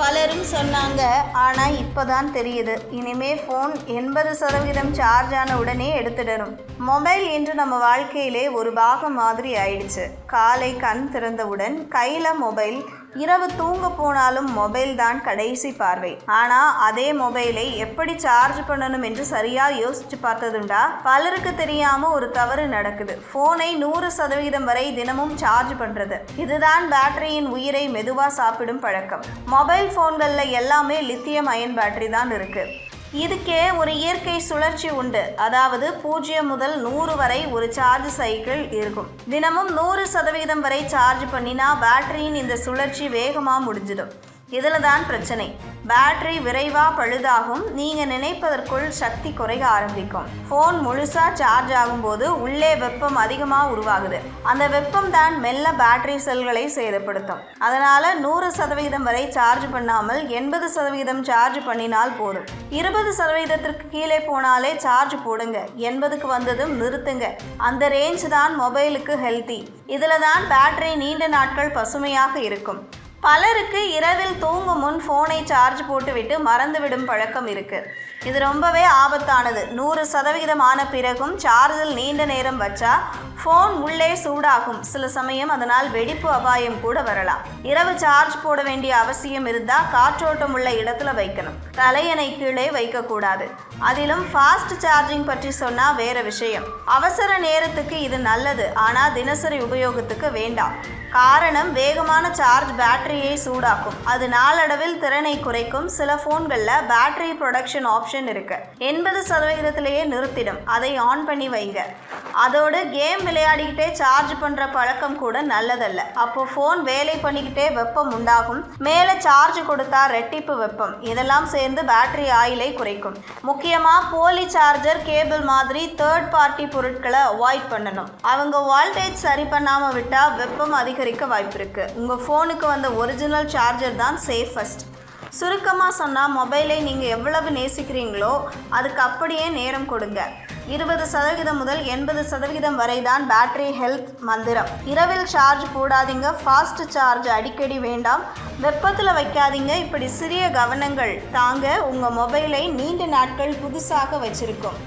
பலரும் சொன்னாங்க. ஆனால் இப்போதான் தெரியுது. இனிமே ஃபோன் எண்பது சதவீதம் சார்ஜ் ஆன உடனே எடுத்துடணும். மொபைல் இன்று நம்ம வாழ்க்கையிலே ஒரு பாகம் மாதிரி ஆயிடுச்சு. காலை கண் திறந்தவுடன் கையில் மொபைல் இரவு தூங்க போனாலும் மொபைல் தான் கடைசி பார்வை. ஆனால் அதே மொபைலை எப்படி சார்ஜ் பண்ணணும் என்று சரியாக யோசிச்சு பார்த்ததுண்டா? பலருக்கு தெரியாமல் ஒரு தவறு நடக்குது. ஃபோனை நூறு சதவீதம் வரை தினமும் சார்ஜ் பண்ணுறது இதுதான் பேட்டரியின் உயிரை மெதுவாக சாப்பிடும் பழக்கம். மொபைல் ஃபோன்களில் எல்லாமே லித்தியம் அயன் பேட்டரி தான் இருக்குது இதுக்கே ஒரு இயற்கை சுழற்சி உண்டு. அதாவது பூஜ்ஜியம் முதல் நூறு வரை ஒரு சார்ஜ் சைக்கிள் இருக்கும். தினமும் நூறு சதவீதம் வரை சார்ஜ் பண்ணினா பேட்டரியின் இந்த சுழற்சி வேகமாக முடிஞ்சிடும். இதில் தான் பிரச்சனை. பேட்டரி விரைவாக பழுதாகும். நீங்கள் நினைப்பதற்குள் சக்தி குறைய ஆரம்பிக்கும். ஃபோன் முழுசாக சார்ஜ் ஆகும்போது உள்ளே வெப்பம் அதிகமாக உருவாகுது. அந்த வெப்பம் தான் மெல்ல பேட்டரி செல்களை சேதப்படுத்தும். அதனால் நூறு சதவீதம் வரை சார்ஜ் பண்ணாமல் எண்பது சதவீதம் சார்ஜ் பண்ணினால் போதும். இருபது சதவீதத்திற்கு கீழே போனாலே சார்ஜ் போடுங்க. எண்பதுக்கு வந்ததும் நிறுத்துங்க. அந்த ரேஞ்ச் தான் மொபைலுக்கு ஹெல்த்தி இதில் தான் பேட்டரி நீண்ட நாட்கள் பசுமையாக இருக்கும். பலருக்கு இரவில் தூங்கும் முன் ஃபோனை சார்ஜ் போட்டுவிட்டு மறந்துவிடும் பழக்கம் இருக்குது இது ரொம்பவே ஆபத்தானது. நூறு சதவிகிதம் ஆன பிறகும் சார்ஜில் நீண்ட நேரம் வச்சா ஃபோன் உள்ளே சூடாகும். சில சமயம் அதனால் வெடிப்பு அபாயம் கூட வரலாம். இரவு சார்ஜ் போட வேண்டிய அவசியம் இருந்தால் காற்றோட்டம் உள்ள இடத்துல வைக்கணும். தலையணை கீழே வைக்கக்கூடாது. அதிலும் ஃபாஸ்ட் சார்ஜிங் பற்றி சொன்னால் வேற விஷயம். அவசர நேரத்துக்கு இது நல்லது. ஆனால் தினசரி உபயோகத்துக்கு வேண்டாம். காரணம் வேகமான சார்ஜ் பேட்டரியை சூடாக்கும். அது நாளடைவில் திறனை குறைக்கும். சில ஃபோன்களில் பேட்டரி ப்ரொடக்ஷன் ஆப்ஷன் இருக்கு. எண்பது சதவிகிதத்திலேயே நிறுத்திடும். அதை ஆன் பண்ணி வைங்க. அதோடு கேம் விளையாடிக்கிட்டே சார்ஜ் பண்ணுற பழக்கம் கூட நல்லதல்ல. அப்போ ஃபோன் வேலை பண்ணிக்கிட்டே வெப்பம் உண்டாகும். மேலே சார்ஜ் கொடுத்தா ரெட்டிப்பு வெப்பம். இதெல்லாம் சேர்ந்து பேட்டரி ஆயிலை குறைக்கும். முக்கியமாக போலி சார்ஜர் கேபிள் மாதிரி தேர்ட் பார்ட்டி பொருட்களை அவாய்ட் பண்ணணும். அவங்க வால்டேஜ் சரி பண்ணாமல் விட்டால் வெப்பம் அதிகரிக்க வாய்ப்பு இருக்கு. உங்கள் ஃபோனுக்கு வந்த ஒரிஜினல் சார்ஜர் தான் சேஃபஸ்ட் சுருக்கமாக சொன்னால் மொபைலை நீங்கள் எவ்வளவு நேசிக்கிறீங்களோ அதுக்கு அப்படியே நேரம் கொடுங்க. இருபது சதவீதம் முதல் எண்பது சதவீதம் வரை தான் பேட்டரி ஹெல்த் மந்திரம். இரவில் சார்ஜ் போடாதீங்க ஃபாஸ்ட் சார்ஜ் அடிக்கடி வேண்டாம். வெப்பத்தில் வைக்காதீங்க இப்படி சிறிய கவனங்கள் தாங்க உங்கள் மொபைலை நீண்ட நாட்கள் புதுசாக வச்சிருக்கும்.